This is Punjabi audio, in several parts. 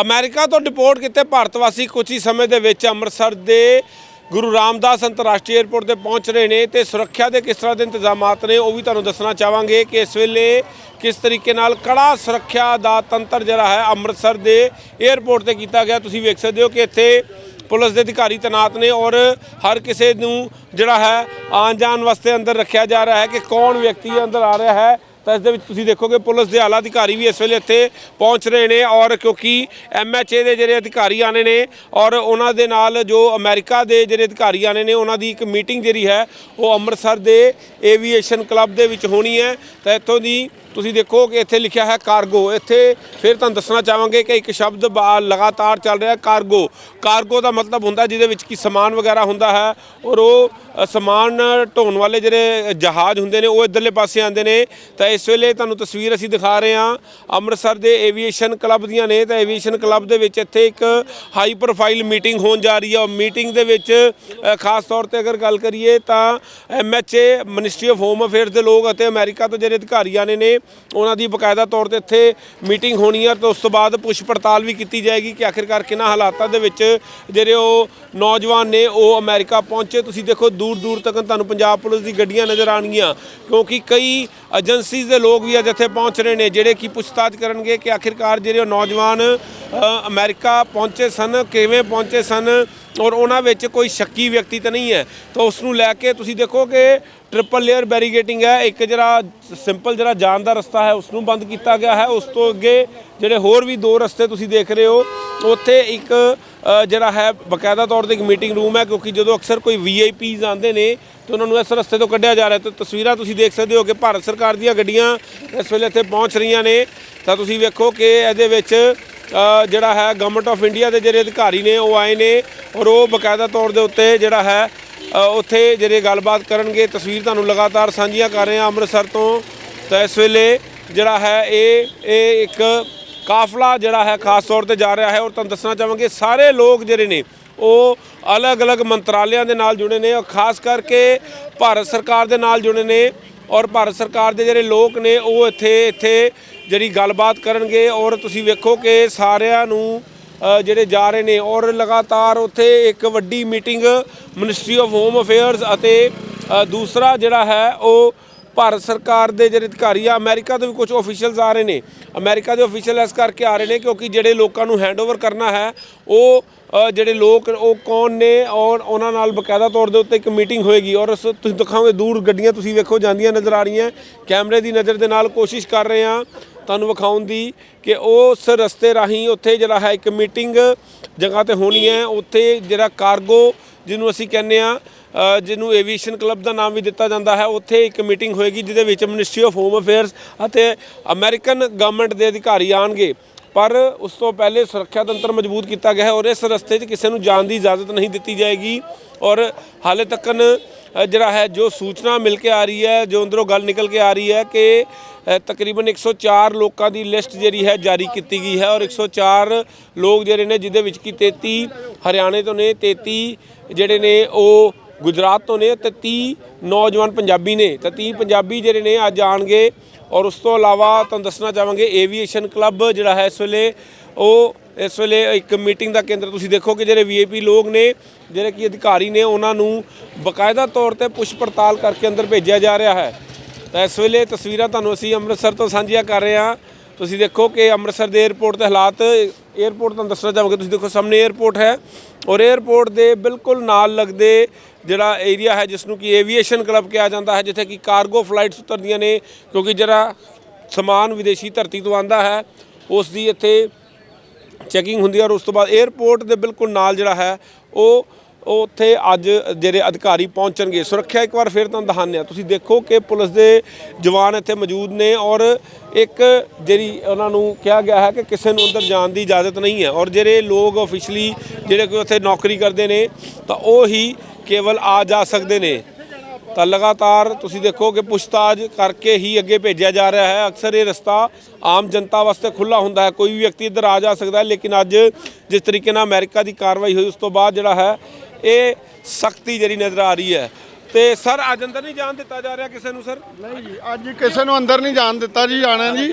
ਅਮਰੀਕਾ ਤੋਂ ਡਿਪੋਰਟ ਕੀਤੇ ਭਾਰਤ ਵਾਸੀ ਕੁਝ ਹੀ ਸਮੇਂ ਦੇ ਵਿੱਚ ਅੰਮ੍ਰਿਤਸਰ ਦੇ ਗੁਰੂ ਰਾਮਦਾਸ ਅੰਤਰਰਾਸ਼ਟਰੀ ਏਅਰਪੋਰਟ ਤੇ ਪਹੁੰਚ ਰਹੇ ਨੇ ਤੇ ਸੁਰੱਖਿਆ ਦੇ ਕਿਸ ਤਰ੍ਹਾਂ ਦੇ ਇੰਤਜ਼ਾਮਾਤ ਨੇ ਉਹ ਵੀ ਤੁਹਾਨੂੰ ਦੱਸਣਾ ਚਾਹਾਂਗੇ ਕਿ ਇਸ ਵੇਲੇ ਕਿਸ ਤਰੀਕੇ ਨਾਲ ਕੜਾ ਸੁਰੱਖਿਆ ਦਾ ਤੰਤਰ ਜਿਹੜਾ ਹੈ ਅੰਮ੍ਰਿਤਸਰ ਦੇ ਏਅਰਪੋਰਟ ਤੇ ਕੀਤਾ ਗਿਆ। ਤੁਸੀਂ ਵੇਖ ਸਕਦੇ ਹੋ ਕਿ ਇੱਥੇ ਪੁਲਿਸ ਦੇ ਅਧਿਕਾਰੀ ਤੈਨਾਤ ਨੇ ਔਰ ਹਰ ਕਿਸੇ ਨੂੰ ਜਿਹੜਾ ਹੈ ਆਉਣ ਜਾਣ ਵਾਸਤੇ ਅੰਦਰ ਰੱਖਿਆ ਜਾ ਰਿਹਾ ਹੈ ਕਿ ਕੌਣ ਵਿਅਕਤੀ ਅੰਦਰ ਆ ਰਿਹਾ ਹੈ ਤਾਂ ਇਸ ਦੇ ਵਿੱਚ ਤੁਸੀਂ ਦੇਖੋਗੇ ਪੁਲਿਸ ਦੇ ਆਲਾ ਅਧਿਕਾਰੀ ਵੀ ਇਸ ਵੇਲੇ ਇੱਥੇ ਪਹੁੰਚ ਰਹੇ ਨੇ ਔਰ ਕਿਉਂਕਿ ਐਮਐਚਏ ਦੇ ਜਿਹੜੇ ਅਧਿਕਾਰੀ ਆਣੇ ਨੇ ਔਰ ਉਹਨਾਂ ਦੇ ਨਾਲ ਜੋ ਅਮਰੀਕਾ ਦੇ ਜਿਹੜੇ ਅਧਿਕਾਰੀ ਆਣੇ ਨੇ, ਉਹਨਾਂ ਦੀ ਇੱਕ ਮੀਟਿੰਗ ਜਿਹੜੀ ਹੈ, ਉਹ ਅੰਮ੍ਰਿਤਸਰ ਦੇ ਏਵੀਏਸ਼ਨ ਕਲੱਬ ਦੇ ਵਿੱਚ ਹੋਣੀ ਹੈ। ਤਾਂ ਇੱਥੋਂ ਦੀ ਤੁਸੀਂ ਦੇਖੋ ਕਿ ਇੱਥੇ ਲਿਖਿਆ ਹੈ ਕਾਰਗੋ। ਇੱਥੇ ਫਿਰ ਤੁਹਾਨੂੰ ਦੱਸਣਾ ਚਾਹਾਂਗੇ ਕਿ ਇੱਕ ਸ਼ਬਦ ਬਾ- ਲਗਾਤਾਰ ਚੱਲ ਰਿਹਾ ਕਾਰਗੋ। ਕਾਰਗੋ ਦਾ ਮਤਲਬ ਹੁੰਦਾ ਜਿਹਦੇ ਵਿੱਚ ਕੀ ਸਮਾਨ ਵਗੈਰਾ ਹੁੰਦਾ ਹੈ ਔਰ ਉਹ ਸਮਾਨ ਢੋਣ ਵਾਲੇ ਜਿਹੜੇ ਜਹਾਜ਼ ਹੁੰਦੇ ਨੇ, ਉਹ ਇਧਰਲੇ ਪਾਸੇ ਆਉਂਦੇ ਨੇ। ਤਾਂ ਇਸ ਵੇਲੇ ਤੁਹਾਨੂੰ ਤਸਵੀਰ ਅਸੀਂ ਦਿਖਾ ਰਹੇ ਹਾਂ ਅੰਮ੍ਰਿਤਸਰ ਦੇ ਏਵੀਏਸ਼ਨ ਕਲੱਬ ਦੀਆਂ ਨੇ। ਤਾਂ ਏਵੀਏਸ਼ਨ ਕਲੱਬ ਦੇ ਵਿੱਚ ਇੱਥੇ ਇੱਕ ਹਾਈ ਪ੍ਰੋਫਾਈਲ ਮੀਟਿੰਗ ਹੋਣ ਜਾ ਰਹੀ ਹੈ। ਔਰ ਮੀਟਿੰਗ ਦੇ ਵਿੱਚ ਖਾਸ ਤੌਰ ਤੇ ਅਗਰ ਗੱਲ ਕਰੀਏ ਤਾਂ MHA ministry of home affairs ਦੇ ਲੋਕ ਅਤੇ ਅਮਰੀਕਾ ਤੋਂ ਜਿਹੜੇ ਅਧਿਕਾਰੀ ਆਣੇ ਨੇ ਉਹਨਾਂ ਦੀ ਬਕਾਇਦਾ ਤੌਰ ਤੇ ਇੱਥੇ ਮੀਟਿੰਗ ਹੋਣੀ ਹੈ ਤੇ ਉਸ ਤੋਂ ਬਾਅਦ ਪੁੱਛ ਪੜਤਾਲ ਵੀ ਕੀਤੀ ਜਾਏਗੀ ਕਿ ਆਖਿਰਕਾਰ ਕਿਹਨਾਂ ਹਾਲਾਤਾਂ ਦੇ ਵਿੱਚ ਜਿਹੜੇ ਉਹ ਨੌਜਵਾਨ ਨੇ ਉਹ ਅਮਰੀਕਾ ਪਹੁੰਚੇ। ਤੁਸੀਂ ਦੇਖੋ ਦੂਰ ਦੂਰ ਤੱਕ ਤੁਹਾਨੂੰ ਪੰਜਾਬ ਪੁਲਿਸ ਦੀ ਗੱਡੀਆਂ ਨਜ਼ਰ ਆਣਗੀਆਂ ਕਿਉਂਕਿ ਕਈ ਏਜੰਸੀਜ਼ ਦੇ ਲੋਕ ਵੀ ਅੱਜ ਇੱਥੇ ਪਹੁੰਚ ਰਹੇ ਨੇ ਜਿਹੜੇ ਕਿ ਪੁੱਛਤਾਛ ਕਰਨਗੇ ਕਿ ਆਖਿਰਕਾਰ ਜਿਹੜੇ ਉਹ ਨੌਜਵਾਨ ਅ, ਅਮਰੀਕਾ ਪਹੁੰਚੇ ਸਨ ਕਿਵੇਂ ਪਹੁੰਚੇ ਸਨ ਔਰ ਉਹਨਾਂ ਵਿੱਚ ਕੋਈ ਸ਼ੱਕੀ ਵਿਅਕਤੀ ਤਾਂ ਨਹੀਂ ਹੈ। ਤਾਂ ਉਸ ਨੂੰ ਲੈ ਕੇ ਤੁਸੀਂ ਦੇਖੋ ਕਿ ਟ੍ਰਿਪਲ ਲੇਅਰ ਬੈਰੀਗੇਟਿੰਗ ਹੈ। ਇੱਕ ਜਿਹੜਾ ਸਿੰਪਲ ਜਿਹੜਾ ਜਾਣ ਦਾ ਰਸਤਾ ਹੈ ਉਸ ਨੂੰ ਬੰਦ ਕੀਤਾ ਗਿਆ ਹੈ। ਉਸ ਤੋਂ ਅੱਗੇ ਜਿਹੜੇ ਹੋਰ ਵੀ ਦੋ ਰਸਤੇ ਤੁਸੀਂ ਦੇਖ ਰਹੇ ਹੋ, ਉੱਥੇ ਇੱਕ ਜਿਹੜਾ ਹੈ, ਬਕਾਇਦਾ ਤੌਰ ਤੇ ਇੱਕ ਮੀਟਿੰਗ ਰੂਮ ਹੈ, ਕਿਉਂਕਿ ਜਦੋਂ ਅਕਸਰ ਕੋਈ ਵੀਆਈਪੀਜ਼ ਆਉਂਦੇ ਨੇ, ਤੇ ਉਹਨਾਂ ਨੂੰ ਇਸ ਰਸਤੇ ਤੋਂ ਕੱਢਿਆ ਜਾ ਰਿਹਾ ਤੇ ਤਸਵੀਰਾਂ ਤੁਸੀਂ ਦੇਖ ਸਕਦੇ ਹੋ ਕਿ ਭਾਰਤ ਸਰਕਾਰ ਦੀਆਂ ਗੱਡੀਆਂ ਇਸ ਵੇਲੇ ਇੱਥੇ ਪਹੁੰਚ ਰਹੀਆਂ ਨੇ। ਤਾਂ ਤੁਸੀਂ ਵੇਖੋ ਕਿ ਇਹਦੇ ਵਿੱਚ ਜਿਹੜਾ ਹੈ ਗਵਰਨਮੈਂਟ ਆਫ ਇੰਡੀਆ ਦੇ ਜਿਹੜੇ ਅਧਿਕਾਰੀ ਨੇ, ਉਹ ਆਏ ਨੇ ਔਰ ਉਹ ਬਕਾਇਦਾ ਤੌਰ ਦੇ ਉੱਤੇ ਜਿਹੜਾ ਹੈ ਉੱਥੇ ਜਿਹੜੇ ਗੱਲਬਾਤ ਕਰਨਗੇ, ਤਸਵੀਰ ਤੁਹਾਨੂੰ ਲਗਾਤਾਰ ਸਾਂਝੀਆਂ ਕਰ ਰਹੇ ਹਾਂ ਅੰਮ੍ਰਿਤਸਰ ਤੋਂ। ਤਾਂ ਇਸ ਵੇਲੇ ਜਿਹੜਾ ਹੈ, ਇਹ ਇਹ ਇੱਕ ਕਾਫਲਾ ਜਿਹੜਾ ਹੈ, ਖਾਸ ਤੌਰ ਤੇ ਜਾ ਰਿਹਾ ਹੈ ਔਰ ਤੁਹਾਨੂੰ ਦੱਸਣਾ ਚਾਹਾਂਗੇ, ਸਾਰੇ ਲੋਕ ਜਿਹੜੇ ਨੇ, ਉਹ ਅਲੱਗ-ਅਲੱਗ ਮੰਤਰਾਲਿਆਂ ਦੇ ਨਾਲ ਜੁੜੇ ਨੇ ਔਰ ਖਾਸ ਕਰਕੇ ਭਾਰਤ ਸਰਕਾਰ ਦੇ ਨਾਲ ਜੁੜੇ ਨੇ ਔਰ ਭਾਰਤ ਸਰਕਾਰ ਦੇ ਜਿਹੜੇ ਲੋਕ ਨੇ, ਉਹ ਇੱਥੇ ਇੱਥੇ ਜਿਹੜੀ ਗੱਲਬਾਤ ਕਰਨਗੇ ਔਰ ਤੁਸੀਂ ਵੇਖੋ ਕਿ ਸਾਰਿਆਂ ਨੂੰ ਜਿਹੜੇ ਜਾ ਰਹੇ ਨੇ ਔਰ ਲਗਾਤਾਰ ਉੱਥੇ ਇੱਕ ਵੱਡੀ meeting ministry of home affairs ਅਤੇ ਦੂਸਰਾ ਜਿਹੜਾ ਹੈ ਉਹ ਭਾਰਤ ਸਰਕਾਰ ਦੇ ਜਿਹੜੇ ਅਧਿਕਾਰੀ ਆ, ਅਮਰੀਕਾ ਤੋਂ ਵੀ ਕੁਝ ਆਫੀਸ਼ੀਅਲਸ ਆ ਰਹੇ ਨੇ। ਅਮਰੀਕਾ ਦੇ ਆਫੀਸ਼ੀਅਲ ਇਸ ਕਰਕੇ ਆ ਰਹੇ ਨੇ ਕਿਉਂਕਿ ਜਿਹੜੇ ਲੋਕਾਂ ਨੂੰ ਹੈਂਡਓਵਰ ਕਰਨਾ ਹੈ, ਉਹ ਜਿਹੜੇ ਲੋਕ ਉਹ ਕੌਣ ਨੇ ਔਰ ਉਹਨਾਂ ਨਾਲ ਬਕਾਇਦਾ ਤੌਰ ਦੇ ਉੱਤੇ ਇੱਕ ਮੀਟਿੰਗ ਹੋਏਗੀ ਔਰ ਤੁਸੀਂ ਦਿਖਾਓਗੇ ਦੂਰ ਗੱਡੀਆਂ ਤੁਸੀਂ ਵੇਖੋ ਜਾਂਦੀਆਂ ਨਜ਼ਰ ਆ ਰਹੀਆਂ, ਕੈਮਰੇ ਦੀ ਨਜ਼ਰ ਦੇ ਨਾਲ ਕੋਸ਼ਿਸ਼ ਕਰ ਰਹੇ ਹਾਂ ਤੁਹਾਨੂੰ ਵਿਖਾਉਣ ਦੀ ਕਿ ਉਸ ਰਸਤੇ ਰਾਹੀਂ ਉੱਥੇ ਜਿਹੜਾ ਹੈ ਇੱਕ ਮੀਟਿੰਗ ਜਗ੍ਹਾ ਤੇ ਹੋਣੀ ਹੈ, ਉੱਥੇ ਜਿਹੜਾ ਕਾਰਗੋ ਜਿਹਨੂੰ ਅਸੀਂ ਕਹਿੰਦੇ ਆ ਜਿਹਨੂੰ ਏਵੀਏਸ਼ਨ ਕਲੱਬ ਦਾ ਨਾਮ ਵੀ ਦਿੱਤਾ ਜਾਂਦਾ ਹੈ। ਉੱਥੇ ਇੱਕ ਮੀਟਿੰਗ ਹੋਏਗੀ ਜਿਹਦੇ ਵਿੱਚ ਮਿਨਿਸਟਰੀ ਆਫ ਹੋਮ ਅਫੇਅਰਸ ਅਤੇ ਅਮਰੀਕਨ ਗਵਰਨਮੈਂਟ ਦੇ ਅਧਿਕਾਰੀ ਆਣਗੇ ਪਰ ਉਸ ਤੋਂ ਪਹਿਲੇ ਸੁਰੱਖਿਆ ਤੰਤਰ ਮਜ਼ਬੂਤ ਕੀਤਾ ਗਿਆ ਹੈ ਔਰ ਇਸ ਰਸਤੇ 'ਚ ਕਿਸੇ ਨੂੰ ਜਾਣ ਦੀ ਇਜਾਜ਼ਤ ਨਹੀਂ ਦਿੱਤੀ ਜਾਏਗੀ। ਔਰ ਹਾਲੇ ਤੱਕਨ ਜਿਹੜਾ ਹੈ ਜੋ ਸੂਚਨਾ ਮਿਲ ਕੇ ਆ ਰਹੀ ਹੈ ਜੋ ਅੰਦਰੋਂ ਗੱਲ ਨਿਕਲ ਕੇ ਆ ਰਹੀ ਹੈ ਕਿ ਅ, ਤਕਰੀਬਨ 104 ਲੋਕਾਂ ਦੀ ਲਿਸਟ ਜਿਹੜੀ ਹੈ ਜਾਰੀ ਕੀਤੀ ਗਈ ਹੈ ਔਰ 104 ਲੋਕ ਜਿਹੜੇ ਨੇ ਜਿਹਦੇ ਵਿੱਚ ਕੀ 33 ਹਰਿਆਣੇ ਤੋਂ ਨੇ 33 ਜਿਹੜੇ ਨੇ ਉਹ ਗੁਜਰਾਤ ਤੋਂ ਨੇ ਤੇ 30 ਨੌਜਵਾਨ ਪੰਜਾਬੀ ਨੇ। ਤੇ 30 ਪੰਜਾਬੀ ਜਿਹੜੇ ਨੇ ਅੱਜ ਆਣਗੇ ਔਰ ਉਸ ਤੋਂ ਇਲਾਵਾ ਤੁਹਾਨੂੰ ਦੱਸਣਾ ਚਾਹਾਂਗੇ ਏਵੀਏਸ਼ਨ ਕਲੱਬ ਜਿਹੜਾ ਹੈ ਇਸ ਵੇਲੇ, ਉਹ ਇਸ ਵੇਲੇ ਇੱਕ ਮੀਟਿੰਗ ਦਾ ਕੇਂਦਰ ਤੁਸੀਂ ਦੇਖੋ ਕਿ ਜਿਹੜੇ ਵੀਆਈਪੀ ਲੋਕ ਨੇ, ਜਿਹੜੇ ਕਿ ਅਧਿਕਾਰੀ ਨੇ, ਉਹਨਾਂ ਨੂੰ ਬਕਾਇਦਾ ਤੌਰ ਤੇ ਪੁਸ਼ ਪੜਤਾਲ ਕਰਕੇ ਅੰਦਰ ਭੇਜਿਆ ਜਾ ਰਿਹਾ ਹੈ। ਤਾਂ ਇਸ ਵੇਲੇ ਤਸਵੀਰਾਂ ਤੁਹਾਨੂੰ ਅਸੀਂ ਅੰਮ੍ਰਿਤਸਰ ਤੋਂ ਸਾਂਝੀਆਂ ਕਰ ਰਹੇ ਹਾਂ। ਤੁਸੀਂ ਦੇਖੋ ਕਿ ਅੰਮ੍ਰਿਤਸਰ ਦੇ 에어ਪੋਰਟ ਦੇ ਹਾਲਾਤ 에어ਪੋਰਟ ਤੁਹਾਨੂੰ ਦੱਸਣਾ ਚਾਹਾਂਗੇ, ਤੁਸੀਂ ਦੇਖੋ ਸਾਹਮਣੇ 에어ਪੋਰਟ ਹੈ ਔਰ 에어ਪੋਰਟ ਦੇ ਬਿਲਕੁਲ ਨਾਲ ਲੱਗਦੇ ਜਿਹੜਾ ਏਰੀਆ ਹੈ ਜਿਸ ਨੂੰ ਕਿ ਏਵੀਏਸ਼ਨ ਕਲੱਬ ਕਿਹਾ ਜਾਂਦਾ ਹੈ, ਜਿੱਥੇ ਕਿ ਕਾਰਗੋ ਫਲਾਈਟਸ ਉਤਰਦੀਆਂ ਨੇ, ਕਿਉਂਕਿ ਜਿਹੜਾ ਸਮਾਨ ਵਿਦੇਸ਼ੀ ਧਰਤੀ ਤੋਂ ਆਂਦਾ ਹੈ, ਉਸ ਦੀ ਇੱਥੇ ਚੈਕਿੰਗ ਹੁੰਦੀ ਹੈ ਔਰ ਉਸ ਤੋਂ ਬਾਅਦ 에ਅਰਪੋਰਟ ਦੇ ਬਿਲਕੁਲ ਨਾਲ ਜਿਹੜਾ ਹੈ, ਉਹ ਉਹ ਉੱਥੇ ਅੱਜ ਜਿਹੜੇ ਅਧਿਕਾਰੀ ਪਹੁੰਚਣਗੇ। ਸੁਰੱਖਿਆ ਇੱਕ ਵਾਰ ਫਿਰ ਤੁਹਾਨੂੰ ਦਿਖਾਉਂਦੇ ਹਾਂ। ਤੁਸੀਂ ਦੇਖੋ ਕਿ ਪੁਲਿਸ ਦੇ ਜਵਾਨ ਇੱਥੇ ਮੌਜੂਦ ਨੇ ਔਰ ਇੱਕ ਜਿਹੜੀ ਉਹਨਾਂ ਨੂੰ ਕਿਹਾ ਗਿਆ ਹੈ ਕਿ ਕਿਸੇ ਨੂੰ ਅੰਦਰ ਜਾਣ ਦੀ ਇਜਾਜ਼ਤ ਨਹੀਂ ਹੈ। ਔਰ ਜਿਹੜੇ ਲੋਕ ਆਫੀਸ਼ਲੀ ਜਿਹੜੇ ਕੋਈ ਉੱਥੇ ਨੌਕਰੀ ਕਰਦੇ ਨੇ, ਤਾਂ ਉਹ ਹੀ ਕੇਵਲ ਆ ਜਾ ਸਕਦੇ ਨੇ। ਤਾਂ ਲਗਾਤਾਰ ਤੁਸੀਂ ਦੇਖੋ ਕਿ ਪੁੱਛਤਾਛ ਕਰਕੇ ਹੀ ਅੱਗੇ ਭੇਜਿਆ ਜਾ ਰਿਹਾ ਹੈ। ਅਕਸਰ ਇਹ ਰਸਤਾ ਆਮ ਜਨਤਾ ਵਾਸਤੇ ਖੁੱਲਾ ਹੁੰਦਾ ਹੈ। ਕੋਈ ਵੀ ਵਿਅਕਤੀ ਇੱਧਰ ਆ ਜਾ ਸਕਦਾ ਹੈ, ਲੇਕਿਨ ਅੱਜ ਜਿਸ ਤਰੀਕੇ ਨਾਲ ਅਮਰੀਕਾ ਦੀ ਕਾਰਵਾਈ ਹੋਈ, ਉਸ ਤੋਂ ਬਾਅਦ ਜਿਹੜਾ ਹੈ, ਇਹ ਸਖਤੀ ਜਿਹੜੀ ਨਜ਼ਰ ਆ ਰਹੀ ਹੈ। ਤੇ ਸਰ ਅੱਜ ਅੰਦਰ ਨਹੀਂ ਜਾਣ ਦਿੱਤਾ ਜਾ ਰਿਹਾ ਕਿਸੇ ਨੂੰ ਸਰ? ਨਹੀਂ ਜੀ ਅੱਜ ਕਿਸੇ ਨੂੰ ਅੰਦਰ ਨਹੀਂ ਜਾਣ ਦਿੱਤਾ ਜੀ ਜਾਣਾ ਜੀ।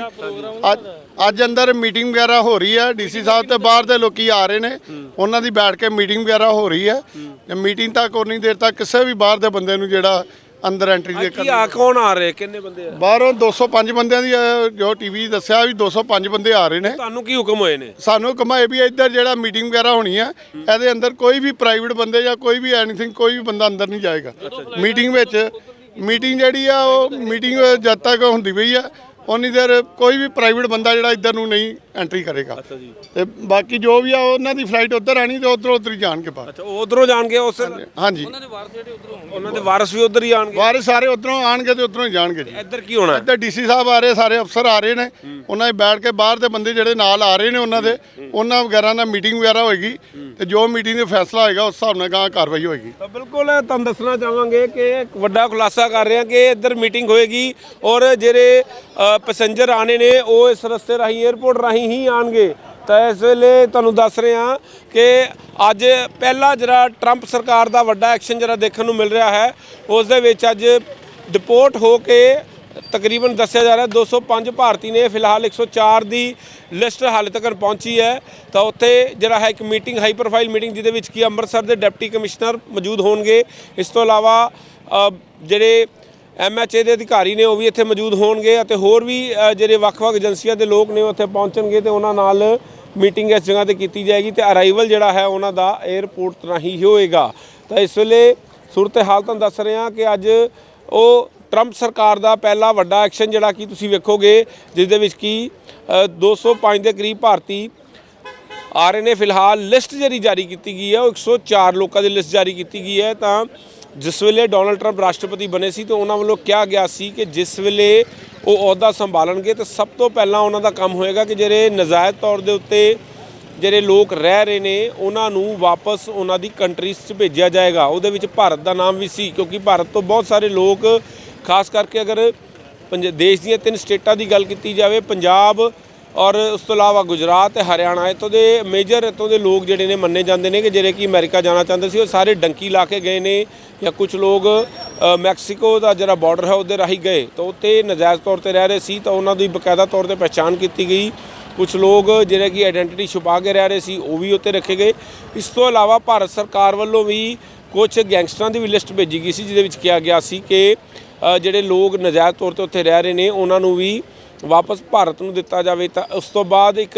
ਅੱਜ ਅੱਜ ਅੰਦਰ ਮੀਟਿੰਗ ਵਗੈਰਾ ਹੋ ਰਹੀ ਹੈ ਡੀਸੀ ਸਾਹਿਬ ਤੇ ਬਾਹਰ ਦੇ ਲੋਕੀ ਆ ਰਹੇ ਨੇ। ਉਹਨਾਂ ਦੀ ਬੈਠ ਕੇ ਮੀਟਿੰਗ ਵਗੈਰਾ ਹੋ ਰਹੀ ਹੈ। ਤੇ ਮੀਟਿੰਗ ਤੱਕ ਉਨੀ ਦੇਰ ਤੱਕ ਕਿਸੇ ਵੀ ਬਾਹਰ ਦੇ ਬੰਦੇ ਨੂੰ ਜਿਹੜਾ ਅੰਦਰ ਐਂਟਰੀ ਦੇ ਕੀ ਆ ਕੌਣ ਆ ਰਹੇ? ਕਿੰਨੇ ਬੰਦੇ ਆ? ਬਾਹਰੋਂ 205 ਬੰਦਿਆਂ ਦੀ ਅਹ, ਜੋ ਟੀਵੀ ਦੱਸਿਆ ਵੀ 205 ਬੰਦੇ ਆ ਰਹੇ ਨੇ। ਤੁਹਾਨੂੰ ਕੀ ਹੁਕਮ ਹੋਏ ਨੇ? ਸਾਨੂੰ ਕਮਾਏ ਵੀ ਇੱਧਰ ਜਿਹੜਾ ਮੀਟਿੰਗ ਵਗੈਰਾ ਹੋਣੀ ਹੈ ਇਹਦੇ ਅੰਦਰ ਕੋਈ ਵੀ ਪ੍ਰਾਈਵੇਟ ਬੰਦੇ ਜਾਂ ਕੋਈ ਵੀ ਐਨੀਥਿੰਗ ਕੋਈ ਵੀ ਬੰਦਾ ਅੰਦਰ ਨਹੀਂ ਜਾਏਗਾ। ਮੀਟਿੰਗ ਵਿੱਚ ਮੀਟਿੰਗ ਜਿਹੜੀ ਆ ਉਹ ਮੀਟਿੰਗ ਜਦ ਤੱਕ ਹੁੰਦੀ ਪਈ ਆ ਉਨੀ ਦੇਰ ਕੋਈ ਵੀ ਪ੍ਰਾਈਵੇਟ ਬੰਦਾ ਜਿਹੜਾ ਇੱਧਰ ਨੂੰ ਨਹੀਂ ਐਂਟਰੀ ਕਰੇਗਾ। ਜੀ। ਤੇ ਬਾਕੀ ਜੋ ਵੀ ਆ ਉਹਨਾਂ ਦੀ ਫਲਾਈਟ ਉੱਧਰ ਆਣੀ ਤੇ ਉੱਧਰੋਂ ਉੱਧਰ ਹੀ ਜਾਣਗੇ ਬਾਹਰ। ਅੱਛਾ ਉਹ ਉਧਰੋਂ ਜਾਣਗੇ ਉਸ ਹਾਂਜੀ ਉਹਨਾਂ ਦੇ ਵਾਰਸ ਵੀ ਉਧਰ ਹੀ ਆਣਗੇ ਬਾਹਰ ਸਾਰੇ ਉੱਧਰੋਂ ਆਣਗੇ ਤੇ ਉੱਧਰੋਂ ਹੀ ਜਾਣਗੇ ਜੀ। ਇੱਧਰ ਕੀ ਹੋਣਾ? ਇੱਧਰ ਡੀਸੀ ਸਾਹਿਬ ਆ ਰਹੇ ਸਾਰੇ ਅਫਸਰ ਆ ਰਹੇ ਨੇ। ਉਹਨਾਂ ਦੇ ਬੈਠ ਕੇ ਬਾਹਰ ਦੇ ਬੰਦੇ ਜਿਹੜੇ ਨਾਲ ਆ ਰਹੇ ਨੇ ਉਹਨਾਂ ਦੇ ਉਹਨਾਂ ਵਗੈਰਾ ਨਾਲ ਮੀਟਿੰਗ ਵਗੈਰਾ ਹੋਏਗੀ ਤੇ ਜੋ ਮੀਟਿੰਗ ਦੇ ਫੈਸਲਾ ਹੋਏਗਾ ਉਸ ਹਿਸਾਬ ਨਾਲ ਗਾਂ ਕਾਰਵਾਈ ਹੋਏਗੀ। ਤਾਂ ਬਿਲਕੁਲ ਤੁਹਾਨੂੰ ਦੱਸਣਾ ਚਾਹਾਂਗੇ ਕਿ ਇੱਕ ਵੱਡਾ ਖੁਲਾਸਾ ਕਰ ਰਹੇ ਹਾਂ ਕਿ ਇੱਧਰ ਮੀਟਿੰਗ ਹੋਏਗੀ ਔਰ ਜਿਹੜੇ ਪੈਸੇਂਜਰ ਆਣੇ ਨੇ, ਉਹ ਇਸ ਰਸਤੇ ਰਾਹੀਂ 에ਅਰਪੋਰਟ ਰਾਹੀਂ ਹੀ ਆਣਗੇ ਤਾਂ ਇਸ ਵੇਲੇ ਤੁਹਾਨੂੰ ਦੱਸ ਰਹੇ ਹਾਂ ਕਿ ਅੱਜ ਪਹਿਲਾ ਜਿਹੜਾ ਟਰੰਪ ਸਰਕਾਰ ਦਾ ਵੱਡਾ ਐਕਸ਼ਨ ਜਿਹੜਾ ਦੇਖਣ ਨੂੰ ਮਿਲ ਰਿਹਾ ਹੈ ਉਸ ਦੇ ਵਿੱਚ ਅੱਜ ਡਿਪੋਰਟ ਹੋ ਕੇ ਤਕਰੀਬਨ ਦੱਸਿਆ ਜਾ ਰਿਹਾ 205 ਭਾਰਤੀ ਨੇ ਫਿਲਹਾਲ 104 ਦੀ ਲਿਸਟ ਹਾਲੇ ਤੱਕ ਪਹੁੰਚੀ ਹੈ। ਤਾਂ ਉੱਥੇ ਜਿਹੜਾ ਹੈ ਇੱਕ ਮੀਟਿੰਗ ਹਾਈ ਪ੍ਰੋਫਾਈਲ ਮੀਟਿੰਗ, ਜਿਹਦੇ ਵਿੱਚ ਕੀ ਅੰਮ੍ਰਿਤਸਰ ਦੇ ਡਿਪਟੀ ਕਮਿਸ਼ਨਰ ਮੌਜੂਦ ਹੋਣਗੇ। ਇਸ ਤੋਂ ਇਲਾਵਾ ਜਿਹੜੇ ਐਮਐਚਏ ਦੇ ਅਧਿਕਾਰੀ ਨੇ ਉਹ ਵੀ ਇੱਥੇ ਮੌਜੂਦ ਹੋਣਗੇ ਅਤੇ ਹੋਰ ਵੀ ਜਿਹੜੇ ਵੱਖ-ਵੱਖ ਏਜੰਸੀਆਂ ਦੇ ਲੋਕ ਨੇ ਉਹ ਉੱਥੇ ਪਹੁੰਚਣਗੇ ਤੇ ਉਹਨਾਂ ਨਾਲ ਮੀਟਿੰਗ ਇਸ ਜਗ੍ਹਾ ਤੇ ਕੀਤੀ ਜਾਏਗੀ ਤੇ ਅਰਾਈਵਲ ਜਿਹੜਾ ਹੈ ਉਹਨਾਂ ਦਾ 에ਅਰਪੋਰਟ ਰਾਹੀਂ ਹੋਏਗਾ। ਤਾਂ ਇਸ ਵੇਲੇ ਸੂਰਤ ਹਾਲ ਤੁਹਾਨੂੰ ਦੱਸ ਰਹੇ ਹਾਂ ਕਿ ਅੱਜ ਉਹ ਟਰੰਪ ਸਰਕਾਰ ਦਾ ਪਹਿਲਾ ਵੱਡਾ ਐਕਸ਼ਨ ਜਿਹੜਾ ਕਿ ਤੁਸੀਂ ਵੇਖੋਗੇ ਜਿਸ ਦੇ ਵਿੱਚ ਕੀ ਅ, 205 ਦੇ ਕਰੀਬ ਭਾਰਤੀ ਆ ਰਹੇ ਨੇ ਫਿਲਹਾਲ ਲਿਸਟ ਜਿਹੜੀ ਜਾਰੀ ਕੀਤੀ ਗਈ ਹੈ ਉਹ 104 ਲੋਕਾਂ ਦੀ ਲਿਸਟ ਜਾਰੀ ਕੀਤੀ ਗਈ ਹੈ। ਤਾਂ ਜਿਸ ਵੇਲੇ ਡੋਨਲਡ ਟਰੰਪ ਰਾਸ਼ਟਰਪਤੀ ਬਣੇ ਸੀ ਤੇ ਉਹਨਾਂ ਵੱਲੋਂ ਕਿਹਾ ਗਿਆ ਸੀ ਕਿ ਜਿਸ ਵੇਲੇ ਉਹ ਅਹੁਦਾ ਸੰਭਾਲਣਗੇ ਤਾਂ ਸਭ ਤੋਂ ਪਹਿਲਾਂ ਉਹਨਾਂ ਦਾ ਕੰਮ ਹੋਏਗਾ ਕਿ ਜਿਹੜੇ ਨਜਾਇਜ਼ ਤੌਰ ਦੇ ਉੱਤੇ ਜਿਹੜੇ ਲੋਕ ਰਹਿ ਰਹੇ ਨੇ, ਉਹਨਾਂ ਨੂੰ ਵਾਪਸ ਉਹਨਾਂ ਦੀ ਕੰਟਰੀਜ਼ 'ਚ ਭੇਜਿਆ ਜਾਏਗਾ। ਉਹਦੇ ਵਿੱਚ ਭਾਰਤ ਦਾ ਨਾਮ ਵੀ ਸੀ, ਕਿਉਂਕਿ ਭਾਰਤ ਤੋਂ ਬਹੁਤ ਸਾਰੇ ਲੋਕ, ਖਾਸ ਕਰਕੇ ਅਗਰ ਪੰਜ, ਦੇਸ਼ ਦੀਆਂ ਤਿੰਨ ਸਟੇਟਾਂ ਦੀ ਗੱਲ ਕੀਤੀ ਜਾਵੇ, ਪੰਜਾਬ ਔਰ ਉਸ ਤੋਂ ਇਲਾਵਾ ਗੁਜਰਾਤ ਤੇ ਹਰਿਆਣਾ, ਇੱਥੋਂ ਦੇ ਮੇਜਰ ਇੱਥੋਂ ਦੇ ਲੋਕ ਜਿਹੜੇ ਨੇ ਮੰਨੇ ਜਾਂਦੇ ਨੇ ਕਿ ਜਿਹੜੇ ਕਿ ਅਮਰੀਕਾ ਜਾਣਾ ਚਾਹੁੰਦੇ ਸੀ, ਉਹ ਸਾਰੇ ਡੰਕੀ ਲਾ ਕੇ ਗਏ ਨੇ ਜਾਂ ਕੁਝ ਲੋਕ ਮੈਕਸੀਕੋ ਦਾ ਜਿਹੜਾ ਬਾਰਡਰ ਹੈ ਉਹਦੇ ਰਾਹੀਂ ਗਏ। ਤਾਂ ਉੱਥੇ ਨਜਾਇਜ਼ ਤੌਰ ਤੇ ਰਹਿ ਰਹੇ ਸੀ, ਤਾਂ ਉਹਨਾਂ ਦੀ ਬਕਾਇਦਾ ਤੌਰ ਤੇ ਪਛਾਣ ਕੀਤੀ ਗਈ। ਕੁਝ ਲੋਕ ਜਿਹੜੇ ਕਿ ਆਇਡੈਂਟੀਟੀ ਛੁਪਾ ਕੇ ਰਹਿ ਰਹੇ ਸੀ, ਉਹ ਵੀ ਉੱਥੇ ਰੱਖੇ ਗਏ। ਇਸ ਤੋਂ ਇਲਾਵਾ ਭਾਰਤ ਸਰਕਾਰ ਵੱਲੋਂ ਵੀ ਕੁਝ ਗੈਂਗਸਟਰਾਂ ਦੀ ਵੀ ਲਿਸਟ ਭੇਜੀ ਗਈ ਸੀ, ਜਿਹਦੇ ਵਿੱਚ ਕਿਹਾ ਗਿਆ ਸੀ ਕਿ ਜਿਹੜੇ ਲੋਕ ਨਜਾਇਜ਼ ਤੌਰ ਤੇ ਉੱਥੇ ਰਹਿ ਰਹੇ ਨੇ, ਉਹਨਾਂ ਨੂੰ ਵੀ ਵਾਪਸ ਭਾਰਤ ਨੂੰ ਦਿੱਤਾ ਜਾਵੇ ਤਾਂ ਉਸ ਤੋਂ ਬਾਅਦ ਇੱਕ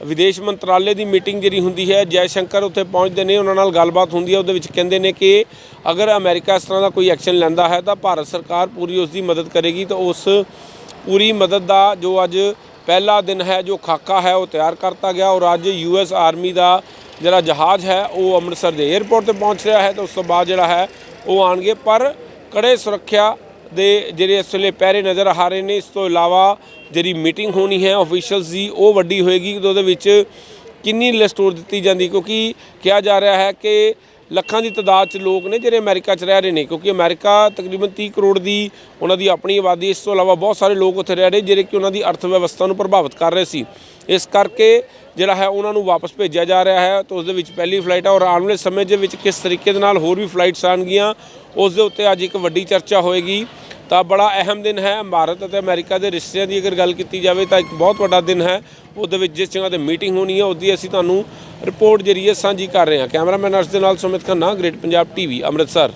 ਵਿਦੇਸ਼ ਮੰਤਰਾਲੇ ਦੀ ਮੀਟਿੰਗ ਜਿਹੜੀ ਹੁੰਦੀ ਹੈ, ਜੈ ਸ਼ੰਕਰ ਉੱਥੇ ਪਹੁੰਚਦੇ ਨੇ, ਉਹਨਾਂ ਨਾਲ ਗੱਲਬਾਤ ਹੁੰਦੀ ਹੈ, ਉਹਦੇ ਵਿੱਚ ਕਹਿੰਦੇ ਨੇ ਕਿ ਅਗਰ ਅਮਰੀਕਾ ਇਸ ਤਰ੍ਹਾਂ ਦਾ ਕੋਈ ਐਕਸ਼ਨ ਲੈਂਦਾ ਹੈ ਤਾਂ ਭਾਰਤ ਸਰਕਾਰ ਪੂਰੀ ਉਸ ਦੀ ਮਦਦ ਕਰੇਗੀ ਤਾਂ ਉਸ ਪੂਰੀ ਮਦਦ ਦਾ ਜੋ ਅੱਜ ਪਹਿਲਾ ਦਿਨ ਹੈ, ਜੋ ਖਾਕਾ ਹੈ, ਉਹ ਤਿਆਰ ਕਰਤਾ ਗਿਆ ਔਰ ਅੱਜ ਯੂਐਸ ਆਰਮੀ ਦਾ ਜਿਹੜਾ ਜਹਾਜ਼ ਹੈ, ਉਹ ਅੰਮ੍ਰਿਤਸਰ ਦੇ 에ਅਰਪੋਰਟ ਤੇ ਪਹੁੰਚ ਰਿਹਾ ਹੈ ਤਾਂ ਉਸ ਤੋਂ ਬਾਅਦ ਜਿਹੜਾ ਹੈ, ਉਹ ਆਣਗੇ ਪਰ ਕੜੇ ਸੁਰੱਖਿਆ ਦੇ ਜਿਹੜੇ ਇਸ ਵੇਲੇ ਪਹਿਰੇ ਨਜ਼ਰ ਆ ਰਹੇ ਨੇ, ਇਸ ਤੋਂ ਇਲਾਵਾ ਜਿਹੜੀ ਮੀਟਿੰਗ ਹੋਣੀ ਹੈ ਆਫੀਸ਼ੀਅਲਸ ਦੀ, ਉਹ ਵੱਡੀ ਹੋਏਗੀ। ਤੇ ਉਹਦੇ ਵਿੱਚ ਕਿੰਨੀ ਲਿਸਟ ਹੋਰ ਦਿੱਤੀ ਜਾਂਦੀ ਕਿਉਂਕਿ ਕਿਹਾ ਜਾ ਰਿਹਾ ਹੈ ਕਿ ਲੱਖਾਂ ਦੀ ਤਾਦਾਦ 'ਚ ਲੋਕ ਨੇ ਜਿਹੜੇ ਅਮਰੀਕਾ 'ਚ ਰਹਿ ਰਹੇ ਨੇ, ਕਿਉਂਕਿ ਅਮਰੀਕਾ ਤਕਰੀਬਨ 30 ਕਰੋੜ ਦੀ ਉਹਨਾਂ ਦੀ ਆਪਣੀ ਆਬਾਦੀ ਇਸ ਤੋਂ ਇਲਾਵਾ ਬਹੁਤ ਸਾਰੇ ਲੋਕ ਉੱਥੇ ਰਹਿ ਰਹੇ ਜਿਹੜੇ ਕਿ ਉਹਨਾਂ ਦੀ ਅਰਥ ਵਿਵਸਥਾ ਨੂੰ ਪ੍ਰਭਾਵਿਤ ਕਰ ਰਹੇ ਸੀ। ਇਸ ਕਰਕੇ ਜਿਹੜਾ ਹੈ ਉਹਨਾਂ ਨੂੰ ਵਾਪਸ ਭੇਜਿਆ ਜਾ ਰਿਹਾ ਹੈ ਤਾਂ ਉਸ ਦੇ ਵਿੱਚ ਪਹਿਲੀ ਫਲਾਈਟ ਹੈ ਔਰ ਆਉਣ ਵਾਲੇ ਸਮੇਂ ਦੇ ਵਿੱਚ ਕਿਸ ਤਰੀਕੇ ਦੇ ਨਾਲ ਹੋਰ ਵੀ ਫਲਾਈਟਸ ਆਉਣਗੀਆਂ, ਉਸ ਦੇ ਉੱਤੇ ਅੱਜ ਇੱਕ ਵੱਡੀ ਚਰਚਾ ਹੋਏਗੀ। ਤਾਂ ਬੜਾ ਅਹਿਮ ਦਿਨ ਹੈ। ਭਾਰਤ ਅਤੇ ਅਮਰੀਕਾ ਦੇ ਰਿਸ਼ਤਿਆਂ ਦੀ ਅਗਰ ਗੱਲ ਕੀਤੀ ਜਾਵੇ ਤਾਂ ਇੱਕ ਬਹੁਤ ਵੱਡਾ ਦਿਨ ਹੈ। ਉਹਦੇ ਵਿੱਚ ਜਿਸ ਜਗ੍ਹਾ ਤੇ ਮੀਟਿੰਗ ਹੋਣੀ ਹੈ, ਉਹਦੀ ਅਸੀਂ ਤੁਹਾਨੂੰ ਰਿਪੋਰਟ ਜਰੀਏ ਸਾਂਝੀ ਕਰ ਰਹੇ ਹਾਂ। ਕੈਮਰਾਮੈਨ ਅਰਸ਼ ਦੇ ਨਾਲ ਸੁਮਿਤ ਖੰਨਾ, ਗ੍ਰੇਟ ਪੰਜਾਬ ਟੀਵੀ, ਅੰਮ੍ਰਿਤਸਰ।